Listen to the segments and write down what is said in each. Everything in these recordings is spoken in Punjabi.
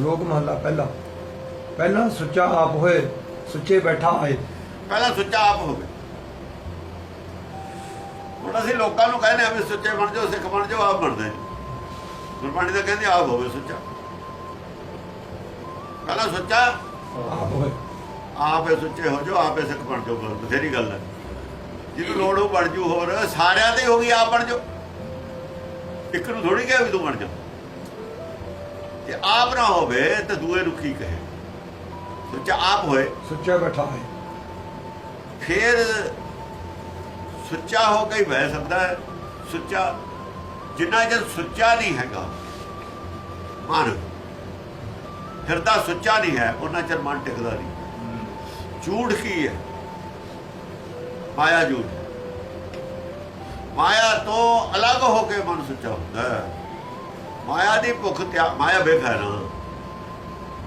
ਸ਼ਲੋਕ ਮਹਲਾ ਪਹਿਲਾ। ਪਹਿਲਾ ਸੁੱਚਾ ਆਪ ਹੋਏ ਸੁੱਚੇ ਬੈਠਾ ਆਏ। ਪਹਿਲਾਂ ਸੁੱਚਾ ਆਪ ਹੋਵੇ ਹੁਣ ਅਸੀਂ ਲੋਕਾਂ ਨੂੰ ਕਹਿੰਦੇ ਆ ਵੀ ਸੁੱਚੇ ਬਣ ਜਾਓ ਸਿੱਖ ਬਣ ਜਾਓ ਆਪ ਬਣਦੇ ਗੁਰਬਾਣੀ ਤਾਂ ਕਹਿੰਦੇ ਆਪ ਹੋਵੇ ਸੁੱਚਾ। ਪਹਿਲਾਂ ਸੁੱਚਾ ਆਪ ਹੋਏ। ਆਪੇ ਸੁੱਚੇ ਹੋ ਜਾਓ ਆਪੇ ਸਿੱਖ ਬਣ ਜਾਓ ਬਥੇਰੀ ਗੱਲ ਹੈ। ਜਿਹਨੂੰ ਲੋੜ ਹੋ ਬਣ ਜੂ ਹੋਰ ਸਾਰਿਆਂ ਤੇ ਹੋ ਗਈ ਆਪ ਬਣ ਜਾਓ। ਇੱਕ ਨੂੰ ਥੋੜੀ ਕਿਹਾ ਵੀ ਤੂੰ ਬਣ ਜਾ। ਜੇ ਆਪ ਨਾ ਹੋਵੇ ਤਾਂ ਦੂਏ ਨੂੰ ਕੀ ਕਹੇ? ਸੁੱਚਾ ਆਪ ਹੋਏ। ਸੁੱਚਾ ਬੈਠਾ ਆਏ ਫਿਰ ਸੁੱਚਾ ਹੋ ਕੇ ਹੀ ਬਹਿ ਸਕਦਾ ਹੈ। ਸੁੱਚਾ ਜਿੰਨਾ ਚਿਰ ਸੁੱਚਾ ਨਹੀਂ ਹੈਗਾ ਮਨ ਹਿਰਦਾ ਸੁੱਚਾ ਨਹੀਂ ਹੈ ਉਹਨਾਂ ਚਿਰ ਮਨ ਟਿਕਦਾ ਨਹੀਂ। ਝੂਠ ਕੀ ਹੈ? ਮਾਇਆ ਝੂਠ ਮਾਇਆ ਤੋਂ ਅਲੱਗ ਹੋ ਕੇ ਮਨ ਸੁੱਚਾ ਹੁੰਦਾ ਹੈ। ਮਾਇਆ ਦੀ ਭੁੱਖ ਤਿਆਗ ਮਾਇਆ ਨਾ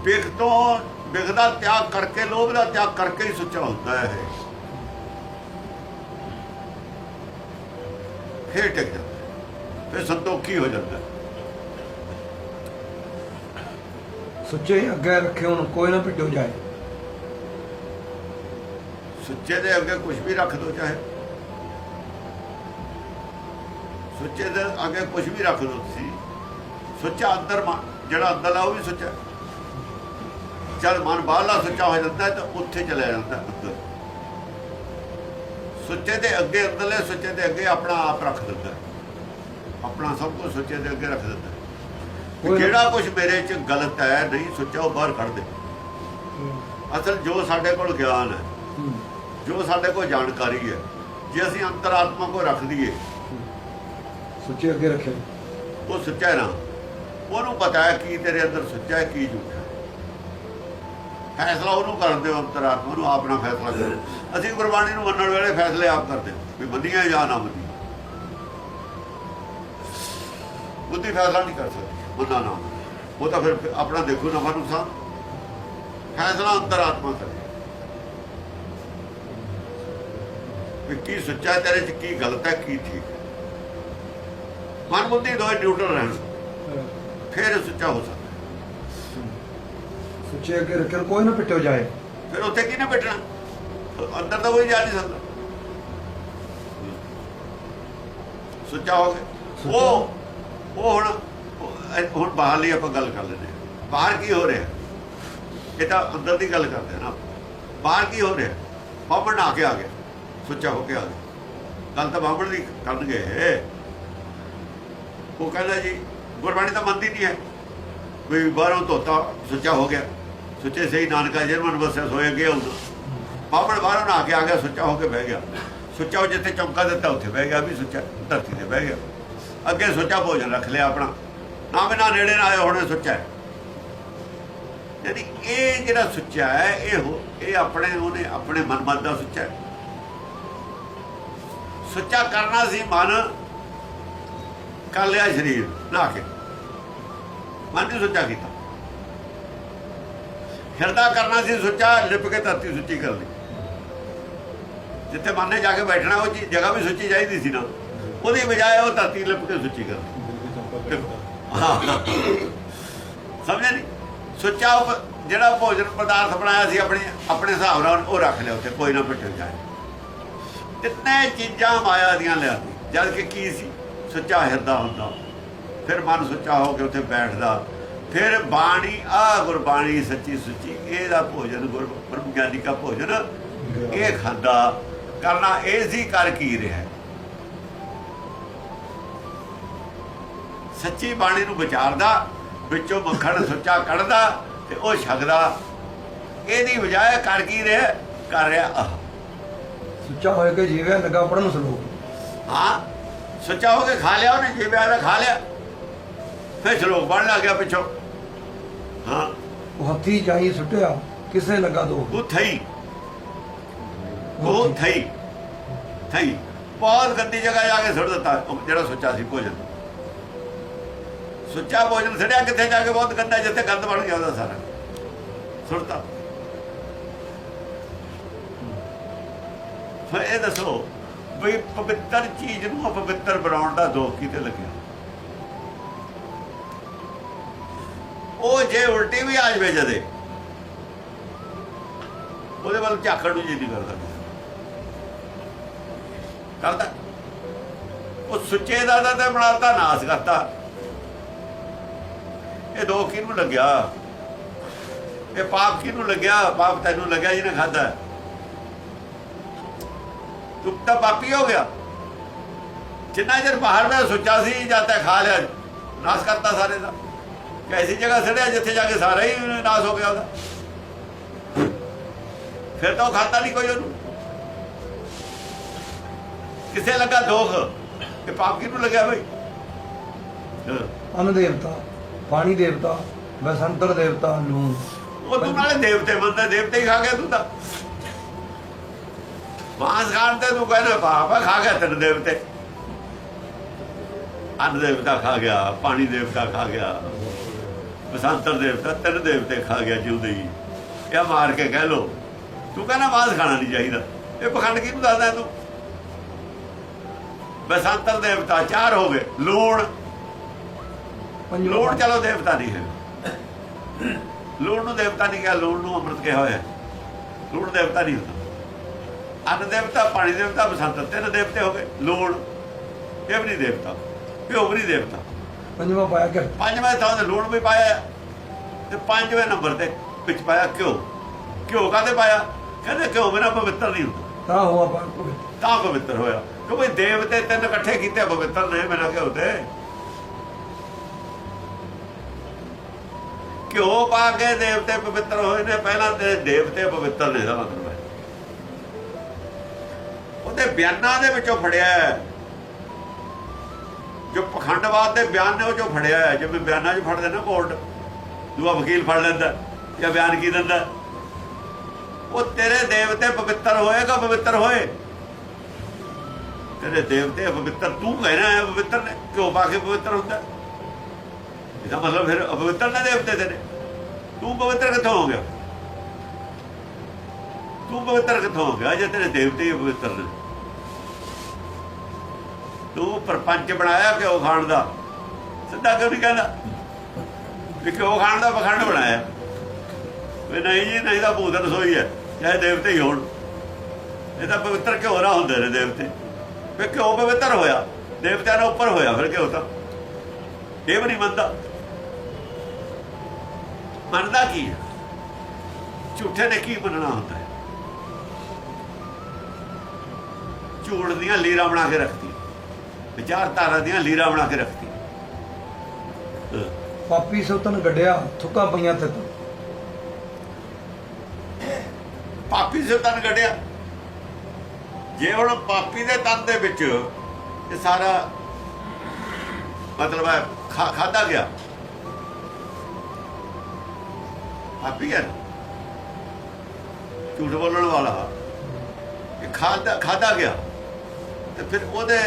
ਵੇਖ ਤੋਂ ਵਿਖ ਦਾ ਤਿਆਗ ਕਰਕੇ ਲੋਭ ਦਾ ਤਿਆਗ ਕਰਕੇ ਹੀ ਸੁੱਚਾ ਹੁੰਦਾ ਹੈ। ਫਿਰ ਟਿਕ ਜਾਂਦਾ। ਫਿਰ ਸੰਤੋਖੀ ਹੋ ਜਾਂਦਾ। ਸੁੱਚੇ ਅੱਗੇ ਰੱਖੇ ਹੁਣ ਕੋਈ ਨਾ ਭਿੱਜੋ ਜਾਏ ਸੁੱਚੇ ਦੇ ਅੱਗੇ ਕੁਝ ਵੀ ਰੱਖ ਦੋ ਚਾਹੇ ਸੁੱਚੇ ਦੇ ਅੱਗੇ ਕੁਝ ਵੀ ਰੱਖ ਦੋ ਤੁਸੀਂ ਸੁੱਚਾ ਅੰਦਰ ਜਿਹੜਾ ਅੰਦਰ ਆ ਉਹ ਵੀ ਸੁੱਚਾ। ਜਦ ਮਨ ਬਾਹਰਲਾ ਸੁੱਚਾ ਹੋ ਜਾਂਦਾ ਤਾਂ ਉੱਥੇ ਚਲਾ ਜਾਂਦਾ ਅੰਦਰ। ਸੁੱਚੇ ਦੇ ਅੱਗੇ ਅੰਦਰਲੇ ਸੁੱਚੇ ਦੇ ਅੱਗੇ ਆਪਣਾ ਆਪ ਰੱਖ ਦਿੰਦਾ। ਆਪਣਾ ਸਭ ਕੁਝ ਸੁੱਚੇ ਦੇ ਅੱਗੇ ਰੱਖ ਦਿੰਦਾ। ਜਿਹੜਾ ਕੁਝ ਮੇਰੇ 'ਚ ਗਲਤ ਹੈ ਨਹੀਂ ਸੁੱਚਾ ਉਹ ਬਾਹਰ ਕੱਢ ਦੇ। ਅਸਲ ਜੋ ਸਾਡੇ ਕੋਲ ਗਿਆਨ ਹੈ ਹੂੰ। ਜੋ ਸਾਡੇ ਕੋਲ ਜਾਣਕਾਰੀ ਹੈ ਜੇ ਅਸੀਂ ਅੰਤਰਾਤਮਾ ਕੋ ਰੱਖ ਦਈਏ ਸੁੱਚੇ ਅੱਗੇ ਰੱਖੇ। ਉਹ ਸੱਚਾ ਹੈ ਨਾ। ਉਹਨੂੰ ਪਤਾ ਹੈ ਕੀ ਤੇਰੇ ਅੰਦਰ ਸੱਚਾ ਹੈ, ਕੀ ਝੂਠ ਹੈ। ਫੈਸਲਾ ਉਹਨੂੰ ਕਰਨ ਦਿਓ ਅੰਤਰਾਤਮਾ ਨੂੰ ਆਪਣਾ ਫੈਸਲਾ ਕਰੋ। ਅਸੀਂ ਗੁਰਬਾਣੀ ਨੂੰ ਮੰਨਣ ਵੇਲੇ ਫੈਸਲੇ ਆਪ ਕਰਦੇ ਵੀ ਮੰਨੀਆਂ ਜਾਂ ਨਾ ਮੰਨੀਆਂ ਬੁੱਧੀ ਫੈਸਲਾ ਨਹੀਂ ਕਰ ਸਕਦੀ, ਮੰਨਾ ਨਾ ਉਹ ਤਾਂ ਫਿਰ ਆਪਣਾ ਦੇਖੋ ਨਫ਼ਾ ਨੁਕਸਾਨ। ਫੈਸਲਾ ਅੰਤਰਾਤਮਾ ਕਰੇ ਵੀ ਕੀ ਸੱਚਾ ਤੇਰੇ ਚ, ਕੀ ਗਲਤ ਹੈ, ਕੀ ਠੀਕ ਹੈ। ਮਨ ਬੁੱਧੀ ਦੋਏ ਨਿਊਟਰਲ ਰਹਿਣ। ਫਿਰ ਇਹ ਸੱਚਾ ਹੋ ਸਕਦਾ। ਸੁੱਚੇ ਅੱਗੇ ਰੱਖੇ ਹੁਣ ਕੋਈ ਨਾ ਭਿੱਜੋ ਜਾਏ। ਫਿਰ ਉੱਥੇ ਕਿਹਨੇ ਬੈਠਣਾ ਅੰਦਰ ਤਾਂ ਕੋਈ ਜਾ ਨਹੀਂ ਸਕਦਾ। ਸੁੱਚਾ ਹੋ ਗਿਆ ਉਹ ਉਹ ਹੁਣ ਹੁਣ ਬਾਹਰ ਲਈ ਆਪਾਂ ਗੱਲ ਕਰ ਲੈਂਦੇ ਬਾਹਰ ਕੀ ਹੋ ਰਿਹਾ? ਇਹ ਤਾਂ ਅੰਦਰ ਦੀ ਗੱਲ ਕਰਦੇ ਹਾਂ ਨਾ। ਬਾਹਰ ਕੀ ਹੋ ਰਿਹਾ? ਬਾਹਰ ਆ ਕੇ ਆ ਗਿਆ। ਸੁੱਚਾ ਹੋ ਕੇ ਆ ਗਿਆ। ਗੱਲ ਤਾਂ ਬਾਹਰ ਦੀ ਕਰਨਗੇ। ਉਹ ਕਹਿੰਦਾ ਜੀ ਗੁਰਬਾਣੀ ਤਾਂ ਮੰਨਦੀ ਨਹੀਂ ਹੈ। ਵੀ ਬਾਹਰੋਂ ਧੋਤਾ, ਸੁੱਚਾ ਹੋ ਗਿਆ। ਸੁੱਚੇ ਸਹੀ ਨਾਨਕਾ ਜਰਮਨ ਵਸਿਆ ਸੋਏ ਗਿਆ ਉਹ ਬਾਬੜ ਬਾਹਰੋਂ ਨਾ ਕੇ ਆ ਗਿਆ, ਸੁੱਚਾ ਹੋ ਕੇ ਬਹਿ ਗਿਆ। ਸੁੱਚਾ ਉਹ ਜਿੱਥੇ ਚੌਂਕਾ ਦਿੱਤਾ, ਉੱਥੇ ਬਹਿ ਗਿਆ, ਵੀ ਸੁੱਚਾ ਧਰਤੀ ਤੇ ਬਹਿ ਗਿਆ। ਅੱਗੇ ਸੁੱਚਾ ਭੋਜਨ ਰੱਖ ਲਿਆ ਆਪਣਾ। ਨਾ ਬਿਨਾ ਨੇੜੇ ਨਾ ਆਇਆ, ਹੁਣ ਸੁੱਚਾ ਯਾਨੀ ਇਹ ਜਿਹੜਾ ਸੁੱਚਾ ਹੈ, ਇਹ ਹੋ- ਇਹ ਆਪਣੇ, ਉਹਨੇ ਆਪਣੇ ਮਨਮਤ ਦਾ ਸੁੱਚਾ ਸੁੱਚਾ ਕਰਨਾ ਸੀ ਮਨ ਕਰ ਲਿਆ ਸਰੀਰ ਨਾ ਕੇ। ਮਨ ਨੇ ਸੁੱਚਾ ਕੀਤਾ। ਹਿਰਦਾ ਕਰਨਾ ਸੀ ਸੁੱਚਾ ਲਿਪ ਕੇ ਧਰਤੀ ਸੁੱਚੀ ਕਰ ਲਈ। ਜਿੱਥੇ ਮਨ ਨੇ ਜਾ ਕੇ ਬੈਠਣਾ, ਉਹ ਜਗ੍ਹਾ ਵੀ ਸੁੱਚੀ ਚਾਹੀਦੀ ਸੀ ਨਾ। ਉਹਦੀ ਬਜਾਏ ਉਹ ਧਰਤੀ ਲਿਪ ਕੇ ਸੁੱਚੀ ਕਰ ਸਮਝੇ ਨਹੀਂ ਸੁੱਚਾ ਜਿਹੜਾ ਭੋਜਨ ਪਦਾਰਥ ਬਣਾਇਆ ਸੀ, ਆਪਣੇ ਆਪਣੇ ਹਿਸਾਬ ਨਾਲ ਉਹ ਰੱਖ ਲਿਆ ਉੱਥੇ, ਕੋਈ ਨਾ ਪਿੱਟੇ ਜਾਏ। ਤਿੰਨੇ ਚੀਜ਼ਾਂ ਮਾਇਆ ਦੀਆਂ ਲਿਆ ਜਦ ਕਿ ਕੀ ਸੀ? ਸੁੱਚਾ ਹਿਰਦਾ ਹੁੰਦਾ। ਫਿਰ ਮਨ ਸੁੱਚਾ ਹੋ ਕੇ ਉੱਥੇ ਬੈਠਦਾ। ਫਿਰ ਬਾਣੀ ਆ ਗੁਰਬਾਣੀ ਸੱਚੀ ਸੁੱਚੀ ਇਹਦਾ ਭੋਜਨ ਗੁਰ ਗਿਆਨੀ ਦਾ ਭੋਜਨ ਇਹ ਖਾਂਦਾ। ਕਰਨਾ ਇਹ ਸੀ ਕਰ ਕੀ ਰਿਹਾ? ਸੱਚੀ ਬਾਣੀ ਨੂੰ ਵਿਚਾਰਦਾ ਵਿੱਚੋਂ ਮੱਖਣ ਸੁੱਚਾ ਕੱਢਦਾ ਤੇ ਉਹ ਛਕਦਾ। ਇਹਦੀ ਬਜਾਏ ਕਰ ਕੀ ਰਿਹਾ? ਕਰ ਰਿਹਾ ਸੁੱਚਾ ਹੋਏ ਕੇ ਜੀਵਿਆ ਲੱਗਾ ਪੜਨ ਸ਼ਲੋਕ। ਹਾਂ। ਸੱਚਾ ਹੋ ਕੇ ਖਾ ਲਿਆ ਉਹਨੇ ਜਿਵੇਂ ਦਾ ਖਾ ਲਿਆ। ਫਿਰ ਸ਼ਲੋਕ ਪੜ੍ਹਨ ਲੱਗ ਗਿਆ ਪਿੱਛੋਂ। ਹਾਂ। ਉਹ ਹੱਥੀ ਜਾਈ ਸੁੱਟਿਆ ਕਿਸੇ ਲੱਗਾ ਦੋ? ਉਹ ਥਈ। ਉਹ ਥਈ। ਥਈ। ਬਹੁਤ ਗੰਦੀ ਜਗ੍ਹਾ ਜਾ ਕੇ ਸੁੱਟ ਦਿੱਤਾ ਜਿਹੜਾ ਸੁੱਚਾ ਸੀ ਭੋਜਨ। ਸੁੱਚਾ ਭੋਜਨ ਸੜਿਆ ਕਿੱਥੇ ਜਾ ਕੇ ਬਹੁਤ ਗੰਦਾ ਜਿੱਥੇ ਗੰਦ ਬਣ ਗਿਆ ਉਹਦਾ ਸਾਰਾ। ਸੁੱਟਤਾ। ਫਿਰ ਇਹ ਦੱਸੋ ਵੀ ਪਵਿੱਤਰ ਚੀਜ਼ ਨੂੰ ਅਪਵਿੱਤਰ ਬਣਾਉਣ ਦਾ ਦੋਖ ਕਿਤੇ ਲੱਗਿਆ? ਉਹ ਜੇ ਉਲਟੀ ਵੀ ਆ ਜਵੇ ਜਦੇ, ਉਹਦੇ ਵੱਲ ਝਾਕਣ ਨੂੰ ਜੀ ਨਹੀਂ ਕਰਦਾ। ਕਰਦਾ। ਉਹ ਸੁੱਚੇ ਦਾ ਦਾ ਤੇ ਬਣਾਤਾ, ਨਾਸ ਕਰਤਾ। ਇਹ ਦੋ ਕਿਹਨੂੰ ਲੱਗਿਆ? ਇਹ ਪਾਪ ਕਿਹਨੂੰ ਲੱਗਿਆ? ਪਾਪ ਤੈਨੂੰ ਲੱਗਿਆ ਜਿਹਨੇ ਖਾਦਾ ਤੂੰ ਤਾਂ ਪਾਪੀ ਹੋ ਗਿਆ। ਜਿੰਨਾ ਚਿਰ ਬਾਹਰ ਮੈਂ ਸੋਚਾ ਸੀ ਜਦ ਤੱਕ ਖਾ ਲਿਆ। ਨਾਸ ਕਰਤਾ ਸਾਰੇ ਦਾ। ਕੈਸੀ ਜਗ੍ਹਾ ਸੜਿਆ ਜਿੱਥੇ ਜਾ ਕੇ ਸਾਰਾ ਹੀ ਨਾਸ ਹੋ ਗਿਆ ਉਹਦਾ। ਫਿਰ ਤਾਂ ਖਾਤਾ ਨਹੀਂ ਕੋਈ ਉਹਨੂੰ। ਕਿਸੇ ਲੱਗਾ ਦੋਖ ਇਹ ਪਾਪ ਕਿਹਨੂੰ ਲੱਗਿਆ ਬਈ। ਅਨ ਦੇਵਤਾ ਪਾਣੀ ਦੇਵਤਾ ਬਸੰਤਰ ਦੇਵਤਾ ਨੂੰ ਉਹ ਤੂੰ ਨਾਲੇ ਦੇਵਤੇ ਬੰਦਾ ਦੇਵਤੇ ਹੀ ਖਾ ਗਿਆ ਤੂੰ ਤਾਂ। ਮਾਂਸ ਖਾਣ ਤੇ ਤੂੰ ਕਹਿੰਦਾ ਬਾਬਾ ਖਾ ਗਿਆ ਤੈਨੂੰ ਦੇਵਤੇ। ਅੰਨ ਦੇਵਤਾ ਖਾ ਗਿਆ ਪਾਣੀ ਦੇਵਤਾ ਖਾ ਗਿਆ ਬਸੰਤਰ ਦੇਵਤਾ ਤਿੰਨ ਦੇਵਤੇ ਖਾ ਗਿਆ ਜਿਉਂਦੇ ਹੀ। ਇਹ ਮਾਰ ਕੇ ਕਹਿ ਲੋ ਤੂੰ ਕਹਿੰਦਾ ਮਾਂਸ ਖਾਣਾ ਨਹੀਂ ਚਾਹੀਦਾ। ਇਹ ਪਖੰਡ ਕਿਹਨੂੰ ਦੱਸਦਾ ਤੂੰ? ਬਸੰਤਰ ਦੇਵਤਾ ਚਾਰ ਹੋ ਗਏ ਲੂਣ। ਲੂਣ ਚਲੋ ਦੇਵਤਾ ਨਹੀਂ ਹੈ। ਲੂਣ ਨੂੰ ਦੇਵਤਾ ਨਹੀਂ ਕਿਹਾ ਲੂਣ ਨੂੰ ਅੰਮ੍ਰਿਤ ਕਿਹਾ ਹੋਇਆ। ਲੂਣ ਦੇਵਤਾ ਨਹੀਂ ਹੁੰਦਾ। ਅੰਨ ਦੇਵਤਾ ਪਾਣੀ ਦੇਵਤਾ ਬਸੰਤ ਤਿੰਨ ਦੇਵਤੇ ਹੋ ਗਏ। ਲੂਣ ਇਹ ਵੀ ਨਹੀਂ ਦੇਵਤਾ। ਘਿਓ ਵੀ ਨਹੀਂ ਦੇਵਤਾ। ਪੰਜਵਾਂ ਪਾਇਆ ਕਿ ਪੰਜਵੇਂ ਥਾਂ ਤੇ ਲੂਣ ਵੀ ਪਾਇਆ। ਤੇ ਪੰਜਵੇਂ ਨੰਬਰ ਤੇ ਵਿੱਚ ਪਾਇਆ ਘਿਓ। ਘਿਓ ਕਾਹਦੇ ਪਾਇਆ? ਕਹਿੰਦੇ ਘਿਓ ਬਿਨਾਂ ਪਵਿੱਤਰ ਨਹੀਂ ਹੁੰਦਾ। ਤਾਂ ਹੋਆ ਤਾਂ ਪਵਿੱਤਰ ਹੋਇਆ। ਕਿਉਂਕਿ ਦੇਵਤੇ ਤਿੰਨ ਇਕੱਠੇ ਕੀਤੇ ਪਵਿੱਤਰ ਨੇ ਬਿਨਾਂ ਘਿਓ ਤੇ ਘਿਓ ਪਾ ਕੇ ਦੇਵਤੇ ਪਵਿੱਤਰ ਹੋਏ ਨੇ ਪਹਿਲਾਂ ਤੇ ਦੇਵਤੇ ਪਵਿੱਤਰ ਨੇ ਦਾ ਮਤਲਬ ਉਹਦੇ ਬਿਆਨਾਂ ਦੇ ਵਿੱਚੋਂ ਫੜਿਆ ਹੈ। ਜੋ ਪਖੰਡਵਾਦ ਦੇ ਬਿਆਨ ਨੇ ਉਹ ਜੋ ਫੜਿਆ ਹੈ। ਜਿਵੇਂ ਬਿਆਨਾਂ 'ਚ ਫੜਦੇ ਨਾ ਕੋਰਟ, ਦੂਆ ਵਕੀਲ ਫੜ ਲੈਂਦਾ, ਜਾਂ ਬਿਆਨ ਕੀ ਦਿੰਦਾ? ਉਹ ਤੇਰੇ ਦੇਵਤੇ ਪਵਿੱਤਰ ਹੋਏਗਾ ਪਵਿੱਤਰ ਹੋਏ? ਤੇਰੇ ਦੇਵਤੇ ਪਵਿੱਤਰ ਤੂੰ ਕਹਿਣਾ ਹੈ ਪਵਿੱਤਰ ਨੇ ਕਿਉਂ ਪਾ ਕੇ ਪਵਿੱਤਰ ਹੁੰਦਾ। ਇਹਦਾ ਮਤਲਬ ਫਿਰ ਅਪਵਿੱਤਰ ਨੇ ਦੇਵਤੇ ਤੇਰੇ। ਤੂੰ ਪਵਿੱਤਰ ਕਿੱਥੋਂ ਹੋ ਗਿਆ? ਤੂੰ ਪਵਿੱਤਰ ਕਿੱਥੋਂ ਹੋ ਗਿਆ? ਜੇ ਤੇਰੇ ਦੇਵਤੇ ਹੀ ਪਵਿੱਤਰ ਨੇ। ਤੂੰ ਪਰਪੰਚ ਬਣਾਇਆ ਘਿਓ ਖਾਣ ਦਾ? ਸਿੱਧਾ ਕਿਉਂ ਨਹੀਂ ਕਹਿੰਦਾ ਵੀ ਘਿਓ ਖਾਣ ਦਾ ਪਖੰਡ ਬਣਾਇਆ। ਵੀ ਨਹੀਂ ਜੀ, ਨਹੀਂ ਤਾਂ ਭੂਤ ਰਸੋਈ ਹੈ, ਚਾਹੇ ਦੇਵਤੇ ਹੀ ਹੋਣ। ਇਹ ਤਾਂ ਪਵਿੱਤਰ ਘਿਓ ਨਾ ਹੁੰਦੇ ਨੇ ਦੇਵਤੇ। ਵੀ ਘਿਓ ਪਵਿੱਤਰ ਹੋਇਆ, ਦੇਵਤਿਆਂ ਨਾਲ ਉੱਪਰ ਹੋਇਆ ਫਿਰ ਘਿਓ ਤਾਂ। ਇਹ ਵੀ ਨਹੀਂ ਮੰਨਦਾ। ਮੰਨਦਾ ਕੀ ਹੈ? ਝੂਠੇ ਨੇ ਕੀ ਮੰਨਣਾ ਹੁੰਦਾ ਹੈ? ਝੂਠ ਦੀਆਂ ਲੀਰਾਂ ਬਣਾ ਕੇ ਰੱਖਦੀ ਵਿਚਾਰਧਾਰਾ ਦੀਆਂ ਲੀਰਾਂ ਬਣਾ ਕੇ ਰੱਖਦੀ। ਪਾਪੀ ਸੁਤਨ ਗੱਡਿਆ ਥੁੱਕਾਂ ਪਈਆਂ ਤੇ ਪਾਪੀ ਸੇ ਤਨ ਕੱਢਿਆ ਜੇ ਹੁਣ ਪਾਪੀ ਦੇ ਤਨ ਦੇ ਵਿੱਚ ਇਹ ਸਾਰਾ ਮਤਲਬ ਹੈ ਖਾਦਾ ਗਿਆ। ਪਾਪੀ ਹੈ। ਝੂਠ ਬੋਲਣ ਵਾਲਾ। ਇਹ ਖਾਦਾ ਖਾਦਾ ਗਿਆ। ਤੇ ਫਿਰ ਉਹਦੇ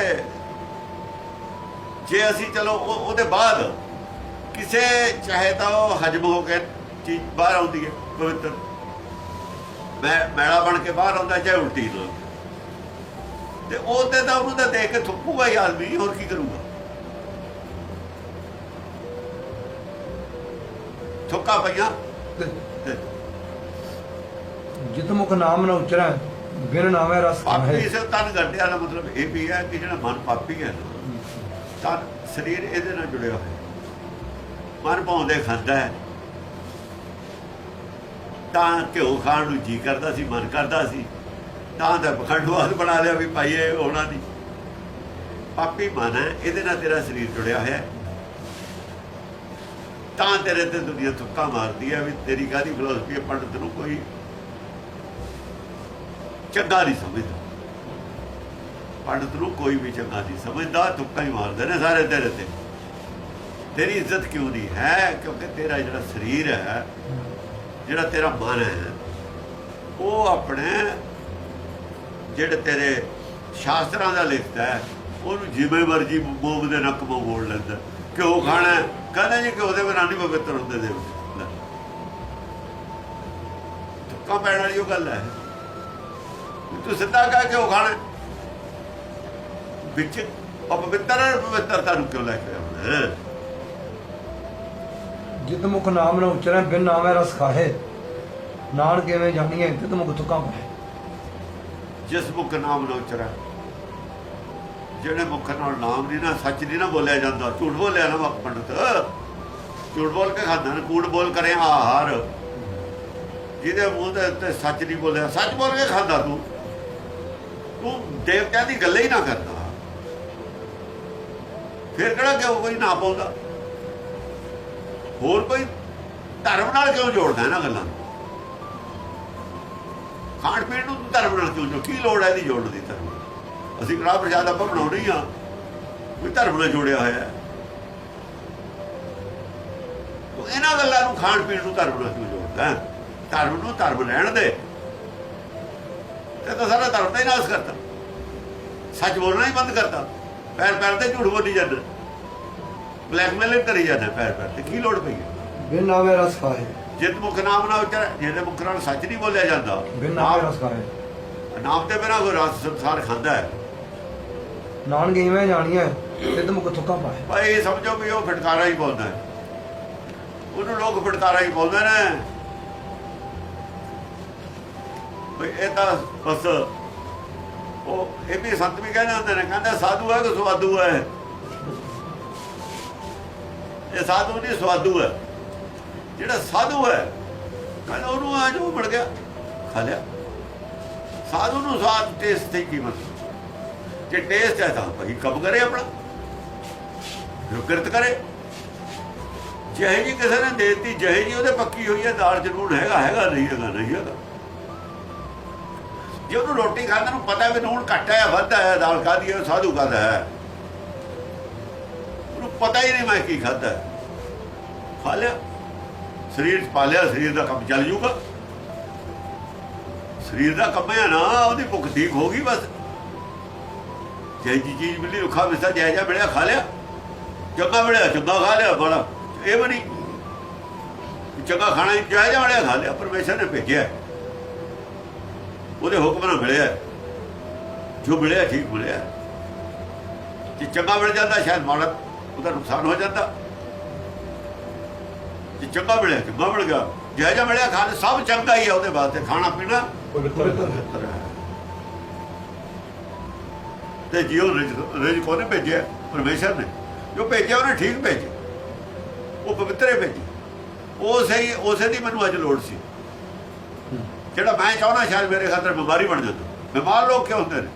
ਜੇ ਅਸੀਂ ਚਲੋ ਉਹ- ਉਹਦੇ ਬਾਅਦ ਕਿਸੇ ਚਾਹੇ ਤਾਂ ਉਹ ਹਜਮ ਹੋ ਕੇ ਚੀਜ਼ ਬਾਹਰ ਆਉਂਦੀ ਹੈ ਪਵਿੱਤਰ। ਮੈਂ ਮੈਲਾ ਬਣ ਕੇ ਬਾਹਰ ਆਉਂਦਾ ਚਾਹੇ ਉਲਟੀ ਨਾਲ ਤੇ ਉਹ ਤੇ ਤਾਂ ਉਹਨੂੰ ਤਾਂ ਦੇਖ ਕੇ ਥੁੱਕੂਗਾ ਹੀ ਆਦਮੀ ਹੋਰ ਕੀ ਕਰੂਗਾ? ਥੁੱਕਾ ਪਈਆਂ। ਜਿਤ ਮੁਖ ਨਾਮ ਨਾ ਉਚਰੈ ਬਿਨ ਨਾਮੇ ਰਸ ਪਾਪੀ ਸੇ ਤਨ ਗੱਡਿਆ ਦਾ ਮਤਲਬ ਇਹ ਵੀ ਹੈ ਕਿ ਜਿਹੜਾ ਮਨ ਪਾਪੀ ਹੈ। ਨਾ, ਤਾਂ ਸਰੀਰ ਇਹਦੇ ਨਾਲ ਜੁੜਿਆ ਹੋਇਆ ਮਨ ਭਾਉਂਦੇ ਖਾਂਦਾ ਹੈ। ਤਾਂ ਘਿਓ ਖਾਣ ਨੂੰ ਜੀ ਕਰਦਾ ਸੀ, ਮਨ ਕਰਦਾ ਸੀ। ਤਾਂ ਦਾ ਪਖੰਡਵਾਦ ਬਣਾ ਲਿਆ ਵੀ ਭਾਈ ਇਹ ਹੋਣਾ ਨਹੀਂ। ਪਾਪੀ ਮਨ ਹੈ, ਇਹਦੇ ਨਾਲ ਤੇਰਾ ਸਰੀਰ ਜੁੜਿਆ ਹੋਇਆ ਤਾਂ ਤੇਰੇ ਤੇ ਦੁਨੀਆ ਤੁੱਕਾ ਮਾਰਦੀ ਹੈ ਵੀ ਤੇਰੀ ਕਾਹਦੀ ਫਿਲਾਸਫੀ ਹੈ, ਪੰਡਤ ਨੂੰ ਕੋਈ ਚੰਗਾ ਨਹੀਂ ਸਮਝਦਾ। ਪੰਡਤ ਨੂੰ ਕੋਈ ਵੀ ਚੰਗਾ ਨਹੀਂ ਸਮਝਦਾ, ਤੁੱਕਾ ਹੀ ਮਾਰਦੇ ਨੇ ਸਾਰੇ ਤੇਰੇ ਤੇ। ਤੇਰੀ ਇੱਜ਼ਤ ਕਿਉਂ ਨਹੀਂ ਹੈ? ਕਿਉਂਕਿ ਤੇਰਾ ਜਿਹੜਾ ਸਰੀਰ ਹੈ, ਜਿਹੜਾ ਤੇਰਾ ਮਨ ਹੈ, ਉਹ ਆਪਣੇ ਜਿਹੜੇ ਤੇਰੇ ਸ਼ਾਸਤਰਾਂ ਦਾ ਲਿਖਦਾ ਹੈ, ਉਹਨੂੰ ਜਿਵੇਂ ਮਰਜ਼ੀ ਮੂੰਹ ਦੇ ਨੱਕ ਮੋੜ ਲੈਂਦਾ। ਕਿਉਂ ਖਾਣਾ ਹੈ? ਕਹਿੰਦਾ ਜੀ ਘਿਓ ਦੇ ਬਿਨਾਂ ਨਹੀਂ ਪਵਿੱਤਰ ਹੁੰਦੇ ਦੇ ਤੁੱਕਾ ਪੈਣ ਵਾਲੀ ਉਹ ਗੱਲ ਹੈ। ਤੂੰ ਸਿੱਧਾ ਕਹਿ ਕੇ ਉਹ ਖਾਣਾ ਵਿੱਚ ਅਪਵਿੱਤਰ ਹੈ ਪਵਿੱਤਰਤਾ ਨੂੰ ਕਿਉਂ ਲੈ ਕੇ ਆਉਣਾ ਹੈ? ਜਿਤ ਮੁਖ ਨਾਮ ਨਾ ਉਚਰੈ ਬਿਨ ਨਾਮੈ ਰਸ ਖਾਹੇ। ਨਾਨਕ ਕਿਵੇਂ ਜਾਣੀਏ ਤਿਤ ਮੁਖ ਤੁਕਾਂ ਪਾਏ ਜਿਸ ਮੁਖ ਨਾਮ ਨਾ ਉਚਰੈ ਜਿਹੜੇ ਮੁਖ ਨਾਲ ਨਾਮ ਨਹੀਂ ਨਾ ਸੱਚ ਨਹੀਂ ਨਾ ਬੋਲਿਆ ਜਾਂਦਾ ਝੂਠ ਬੋਲਿਆ ਨਾ ਵਕ ਪੰਡਤ। ਝੂਠ ਬੋਲ ਕੇ ਖਾਂਦਾ ਨਾ ਕੂੜ ਬੋਲ ਕਰੇ ਆਹਾਰ ਜਿਹਦੇ ਮੂੰਹ ਉੱਤੇ ਸੱਚ ਨਹੀਂ ਬੋਲਿਆ ਸੱਚ ਬੋਲ ਕੇ ਖਾਂਦਾ ਤੂੰ। ਤੂੰ ਦੇਵਤਿਆਂ ਦੀ ਗੱਲ ਹੀ ਨਾ ਕਰਦਾ। ਫਿਰ ਕਿਹੜਾ ਕਿਉਂ ਕੋਈ ਨਾ ਪਾਉਂਦਾ? ਹੋਰ ਕੋਈ ਧਰਮ ਨਾਲ ਕਿਉਂ ਜੋੜਦਾ ਇਹਨਾਂ ਗੱਲਾਂ ਨੂੰ? ਖਾਣ ਪੀਣ ਨੂੰ ਧਰਮ ਨਾਲ ਕਿਉਂ ਜੋੜ ਕੀ ਲੋੜ ਹੈ ਇਹਦੀ ਜੋੜਨ ਦੀ ਧਰਮ ਨਾਲ? ਅਸੀਂ ਕੜਾ ਪ੍ਰਸ਼ਾਦ ਆਪਾਂ ਬਣਾਉਣੀ ਆ ਕੋਈ ਧਰਮ ਨਾਲ ਜੋੜਿਆ ਹੋਇਆ ਹੈ। ਇਹਨਾਂ ਗੱਲਾਂ ਨੂੰ ਖਾਣ ਪੀਣ ਨੂੰ ਧਰਮ ਨਾਲ ਕਿਉਂ ਜੋੜਦਾ ਧਰਮ ਨੂੰ ਧਰਮ ਰਹਿਣ ਦੇ। ਤੇ ਤਾਂ ਸਾਰਾ ਧਰਮ ਦਾ ਹੀ ਨਾਸ ਕਰਤਾ। ਸੱਚ ਬੋਲਣਾ ਹੀ ਬੰਦ ਕਰਤਾ। ਪੈਰ ਪੈਰ ਤੇ ਝੂਠ ਬੋਲੀ ਜਾਂਦਾ। ਬਲੈਕਮੇਲਿੰਗ ਕਰੀ ਜਾਂਦਾ ਪੈਰ ਪੈਰ ਤੇ। ਕੀ ਲੋੜ ਪਈ ਬਿਨ ਨਾਮੈ ਰਸ ਖਾਹੇ ਜਿਤ ਮੁਖ ਨਾਮ ਨਾ ਉਚਰ ਜਿਹਦੇ ਮੁਖ ਨਾਲ ਸੱਚ ਨਹੀਂ ਬੋਲਿਆ ਜਾਂਦਾ। ਬਿਨ ਨਾਮੈ ਰਸ ਖਾਹੇ ਨਾਮ ਤੇ ਬਿਨਾਂ ਕੋਈ ਰਸ ਸੰਸਾਰ ਖਾਂਦਾ ਹੈ। ਨਾਨਕ ਇਵੇਂ ਜਾਣੀਏ ਤਿਤ ਮੁਖ ਤੁਕਾਂ ਪਾਏ। ਭਾਈ ਇਹ ਸਮਝੋ ਵੀ ਉਹ ਫਟਕਾਰਾ ਹੀ ਬੋਲਦਾ ਹੈ। ਉਹਨੂੰ ਲੋਕ ਫਟਕਾਰਾ ਹੀ ਬੋਲਦੇ ਨੇ। ਵੀ ਇਹ ਤਾਂ ਬਸ ਉਹ ਇਹ ਵੀ ਸੰਤ ਵੀ ਕਹਿੰਦੇ ਹੁੰਦੇ ਨੇ, ਕਹਿੰਦਾ ਸਾਧੂ ਹੈ ਕਿ ਸਵਾਦੂ ਹੈ? ਇਹ ਸਾਧੂ ਨਹੀਂ, ਸਵਾਦੂ ਹੈ। ਜਿਹੜਾ ਸਾਧੂ ਹੈ, ਕਹਿੰਦਾ ਉਹਨੂੰ ਆ ਜੋ ਮਿਲ ਗਿਆ, ਖਾ ਲਿਆ। ਸਾਧੂ ਨੂੰ ਸਵਾਦ ਟੇਸਟ ਦੀ ਕੀਮਤ ਜੇ ਟੇਸਟ ਹੈ ਤਾਂ ਭਾਈ ਕਬ ਕਰੇ ਆਪਣਾ। ਕਿਰਤ ਕਰੇ। ਜਿਹੇ ਜੀ ਕਿਸੇ ਨੇ ਦੇਤੀ, ਜਿਹੇ ਜੀ ਉਹਦੇ ਪੱਕੀ ਹੋਈ ਹੈ, ਦਾਲ ਜਨੂਨ ਹੈਗਾ ਹੈਗਾ, ਨਹੀਂ ਹੈਗਾ ਨਹੀਂ ਹੈਗਾ। ਜੇ ਉਹਨੂੰ ਰੋਟੀ ਖਾਂਦੇ ਨੂੰ ਪਤਾ ਵੀ ਹੁਣ ਘੱਟ ਹੈ ਵੱਧ ਹੈ, ਦਾਲ ਖਾਦੀ ਹੈ, ਸਾਧੂ ਖਾਦਾ ਹੈ। ਉਹਨੂੰ ਪਤਾ ਹੀ ਨਹੀਂ ਮੈਂ ਕੀ ਖਾਦਾ ਖਾ ਲਿਆ। ਸਰੀਰ ਚ ਪਾ ਲਿਆ, ਸਰੀਰ ਦਾ ਕੰਮ ਚੱਲ ਜੂਗਾ। ਸਰੀਰ ਦਾ ਕੰਮ ਹੈ ਨਾ, ਉਹਦੀ ਭੁੱਖ ਠੀਕ ਹੋ ਗਈ ਬਸ। ਜੇ ਜੀ ਚੀਜ਼ ਮਿਲੀ, ਉਹ ਖਾ ਮਿਸਾ ਜਾਇ ਮਿਲਿਆ, ਖਾ ਲਿਆ। ਚੰਗਾ ਮਿਲਿਆ, ਚੰਗਾ ਖਾ ਲਿਆ ਬੜਾ ਇਹ ਵੀ ਨਹੀਂ। ਚੰਗਾ ਖਾਣਾ ਹੀ ਮਿਲਿਆ, ਖਾ ਲਿਆ। ਪਰਮੇਸ਼ਰ ਨੇ ਭੇਜਿਆ। ਉਹਦੇ ਹੁਕਮ ਨਾਲ ਮਿਲਿਆ ਜੋ ਮਿਲਿਆ ਠੀਕ ਮਿਲਿਆ ਜੇ ਚੰਗਾ ਮਿਲ ਜਾਂਦਾ ਸ਼ਾਇਦ ਮਾੜਾ ਉਹਦਾ ਨੁਕਸਾਨ ਹੋ ਜਾਂਦਾ। ਜੇ ਚੰਗਾ ਮਿਲਿਆ ਚੰਗਾ ਮਿਲ ਗਿਆ। ਜਾਇ ਜਾ ਮਿਲਿਆ ਖਾ ਲਿਆ, ਸਭ ਚੰਗਾ ਹੀ ਹੈ ਉਹਦੇ ਵਾਸਤੇ ਖਾਣਾ ਪੀਣਾ ਪਵਿੱਤਰ ਪਵਿੱਤਰ ਹੈ। ਤੇ ਜਿਉ ਰਿਜ ਕੋਨੇ ਭੇਜਿਆ? ਪਰਮੇਸ਼ਰ ਨੇ। ਜੋ ਭੇਜਿਆ ਉਹਨੇ ਠੀਕ ਭੇਜਿਆ। ਉਹ ਪਵਿੱਤਰੇ ਭੇਜੀ ਉਹ ਸਹੀ ਉਸੇ ਦੀ ਮੈਨੂੰ ਅੱਜ ਲੋੜ ਸੀ। ਜਿਹੜਾ ਮੈਂ ਚਾਹਣਾ ਸ਼ਾਇਦ ਮੇਰੇ ਖਾਤਰ ਬਿਮਾਰੀ ਬਣ ਜਾਂਦਾ ਬਿਮਾਰ ਲੋਕ ਕਿਉਂ ਹੁੰਦੇ ਨੇ?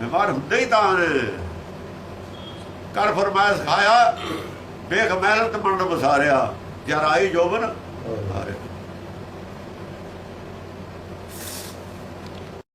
ਬਿਮਾਰ ਹੁੰਦੇ ਹੀ ਤਾਂ ਨੇ। ਕਰ ਫਰਮਾਇਸ਼ ਖਾਇਆ ਵੇਖ ਮਿਹਨਤ ਮਨ ਵਸਾਰਿਆ ਜਰ ਜੋਬਨ ਹਾਰੇ